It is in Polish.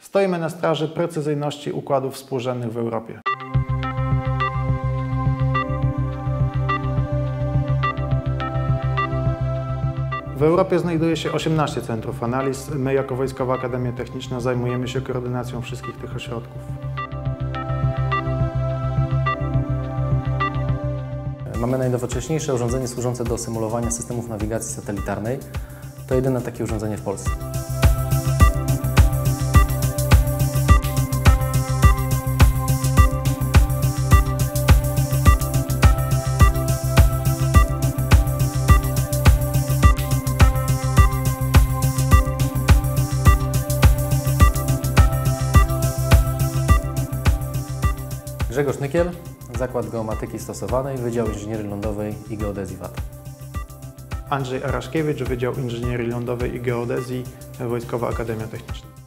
Stoimy na straży precyzyjności układów współrzędnych w Europie. W Europie znajduje się 18 centrów analiz. My, jako Wojskowa Akademia Techniczna, zajmujemy się koordynacją wszystkich tych ośrodków. Mamy najnowocześniejsze urządzenie służące do symulowania systemów nawigacji satelitarnej. To jedyne takie urządzenie w Polsce. Grzegorz Nykiel, Zakład Geomatyki Stosowanej, Wydział Inżynierii Lądowej i Geodezji VAT. Andrzej Araszkiewicz, Wydział Inżynierii Lądowej i Geodezji, Wojskowa Akademia Techniczna.